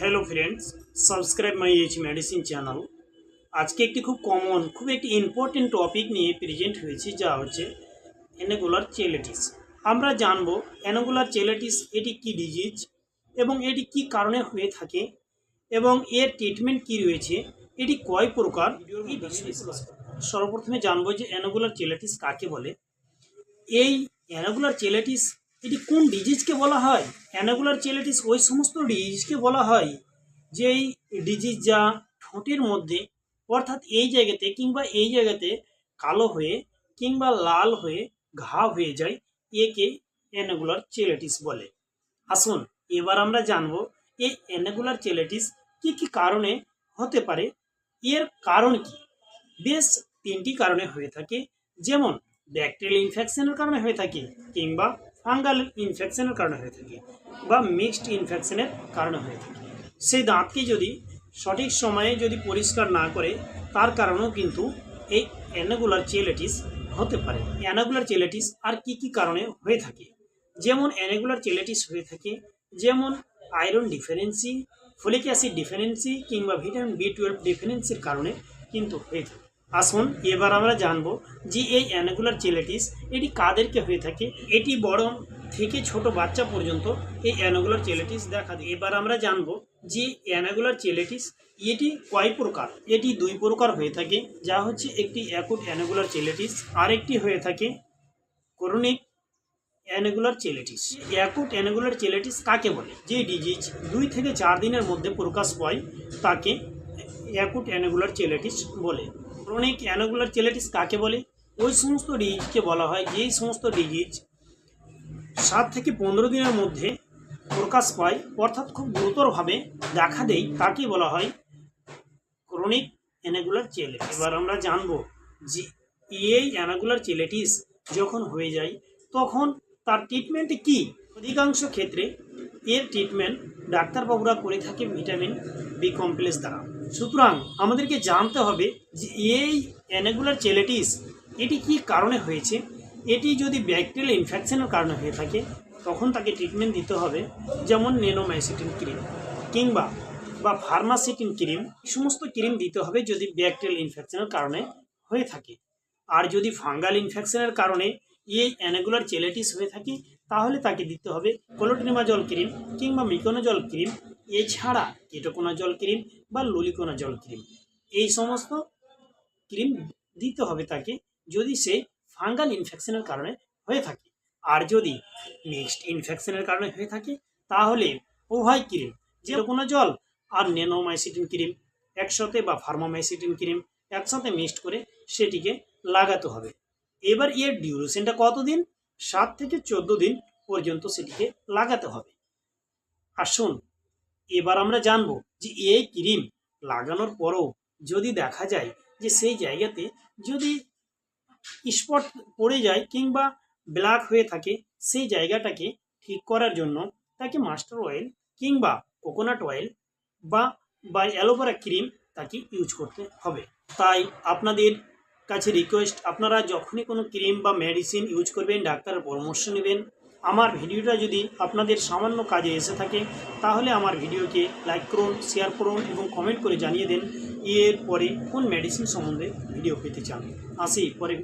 Hello friends, subscribe my H medicine channel আজকে একটি খুব কমন খুব একটি ইম্পর্টেন্ট টপিক নিয়ে প্রেজেন্ট হয়েছে, যা হচ্ছে অ্যানাগুলার চেলেটিস আমরা জানব অ্যানাগুলার চেলেটিস এটি কি ডিজিজ এবং এটি কি কারণে হয়ে থাকে এবং এর ট্রিটমেন্ট কি রয়েছে, এটি কয় প্রকার। সর্বপ্রথমে জানব যে অ্যানাগুলার চেলেটিস কাকে বলে এই অ্যানাগুলার চেলেটিস এটি কোন ডিজিজকে বলা হয়? অ্যানাগুলার চেলেটিস, ওই সমস্ত ডিজিজকে বলা হয় যেই ডিজিজ যা ঠোঁটের মধ্যে, অর্থাৎ এই জায়গাতে কিংবা এই জায়গাতে কালো হয়ে কিংবা লাল হয়ে ঘা হয়ে যায়, একে অ্যানাগুলার চেলেটিস বলে। আসুন, এবার আমরা জানব এই অ্যানাগুলার চেলেটিস কি কি কারণে হতে পারে? এর কারণ কি? বেশ তিনটি কারণে হয়ে থাকে। যেমন, ব্যাকটেরিয়াল ইনফেকশনের কারণে হয়ে থাকে কিংবা ফাঙ্গাল ইনফেকশনের কারণে হয়ে থাকে বা মিক্সড ইনফেকশনের কারণে হয়ে থাকে। সেই দাঁতকে যদি সঠিক সময়ে যদি পরিষ্কার না করে, তার কারণেও কিন্তু এই অ্যানাগুলার চেলেটিস হতে পারে। অ্যানাগুলার চেলেটিস আর কি কি কারণে হয়ে থাকে? যেমন অ্যানাগুলার চেলেটিস হয়ে থাকে, যেমন iron deficiency folic acid deficiency কিংবা ভিটামিন বি টুয়েলভ ডিফারেন্সির কারণে কিন্তু হয়ে থাকে। আসুন এবার আমরা জানব যে এই অ্যানাগুলার চেলেটিস এটি কাদেরকে হয়ে থাকে? এটি বড় থেকে ছোট বাচ্চা পর্যন্ত এই অ্যানাগুলার চেলেটিস দেখা দেয়। এবার আমরা জানব যে অ্যানাগুলার চেলেটিস এটি কয় প্রকার? এটি দুই প্রকার হয়ে থাকে। যা হচ্ছে একটি অ্যাকুট অ্যানাগুলার চেলেটিস আরেকটি হয়ে থাকে ক্রনিক অ্যানাগুলার চেলেটিস অ্যাকুট অ্যানাগুলার চেলেটিস কাকে বলে? যে ডিজিজ দুই থেকে চার দিনের মধ্যে প্রকাশ পায়, তাকে অ্যাকুট অ্যানাগুলার চেলেটিস বলে। ক্রনিক অ্যানাগুলার চেলেটিস কাকে বলে? ওই সমস্ত ডিজিজকে বলা হয়। যেই সমস্ত ডিজিজ সাত থেকে পনেরো দিনের মধ্যে প্রকাশ পায়, অর্থাৎ খুব গুরুতরভাবে দেখা দেয়, তাকে বলা হয় ক্রনিক অ্যানাগুলার চেলেটিস। এবার আমরা জানব যে এই অ্যানাগুলার চেলেটিস যখন হয়ে যায়, তখন তার ট্রিটমেন্ট কি? অধিকাংশ ক্ষেত্রে এর ট্রিটমেন্ট ডাক্তারবাবুরা করে থাকে ভিটামিন বি কমপ্লেক্স দ্বারা। সুতরাং আমাদেরকে জানতে হবে যে এই অ্যানাগুলার চেলেটিস এটি কি কারণে হয়েছে? এটি যদি ব্যাকটেরিয়াল ইনফেকশনের কারণে হয়ে থাকে, তখন তাকে ট্রিটমেন্ট দিতে হবে যেমন নেনোমাইসিটিন ক্রিম কিংবা বা ফার্মাসিটিন ক্রিম সমস্ত ক্রিম দিতে হবে যদি ব্যাকটেরিয়াল ইনফেকশনের কারণে হয়ে থাকে। আর যদি ফাঙ্গাল ইনফেকশনের কারণে এই অ্যানাগুলার চেলেটিস হয়ে থাকে, তাহলে তাকে দিতে হবে কোলোট্রিমাজল ক্রিম কিংবা মিকোনাজল ক্রিম। এছাড়া কেটোকোনাজল ক্রিম বা ললিকোনাজল ক্রিম এই সমস্ত ক্রিম দিতে হবে তাকে যদি সে ফাঙ্গাল ইনফেকশনের কারণে হয়ে থাকে। আর যদি মিক্সড ইনফেকশনের কারণে হয়ে থাকে, তাহলে উভয় ক্রিম যে কোনো জল আর নেনোমাইসিটিন ক্রিম একসাথে বা ফার্মামাইসিটিন ক্রিম একসাথে মিক্সড করে সেটিকে লাগাতে হবে। এবার এর ডিউরেশনটা কতদিন? সাত থেকে চোদ্দ দিন পর্যন্ত সেটিকে লাগাতে হবে। আসুন এবার আমরা জানব যে এই ক্রিম লাগানোর পরও যদি দেখা যায় যে সেই জায়গাতে যদি স্পট পড়ে যায় কিংবা ব্ল্যাক হয়ে থাকে, সেই জায়গাটাকে ঠিক করার জন্য তাকে মাস্টার অয়েল কিংবা কোকোনাট অয়েল বা বা অ্যালোভেরা ক্রিম তাকে ইউজ করতে হবে। তাই আপনাদের কাছে রিকোয়েস্ট আপনারা যখনই কোনো ক্রিম বা মেডিসিন ইউজ করবেন, ডাক্তারের পরামর্শ নেবেন। আমার ভিডিওটা যদি আপনাদের সামান্য কাজে এসে থাকে, তাহলে আমার ভিডিওকে লাইক করুন, শেয়ার করুন এবং কমেন্ট করে জানিয়ে দেন। এর পরে কোন মেডিসিন সম্বন্ধে ভিডিও পেতে চান। আসি পরে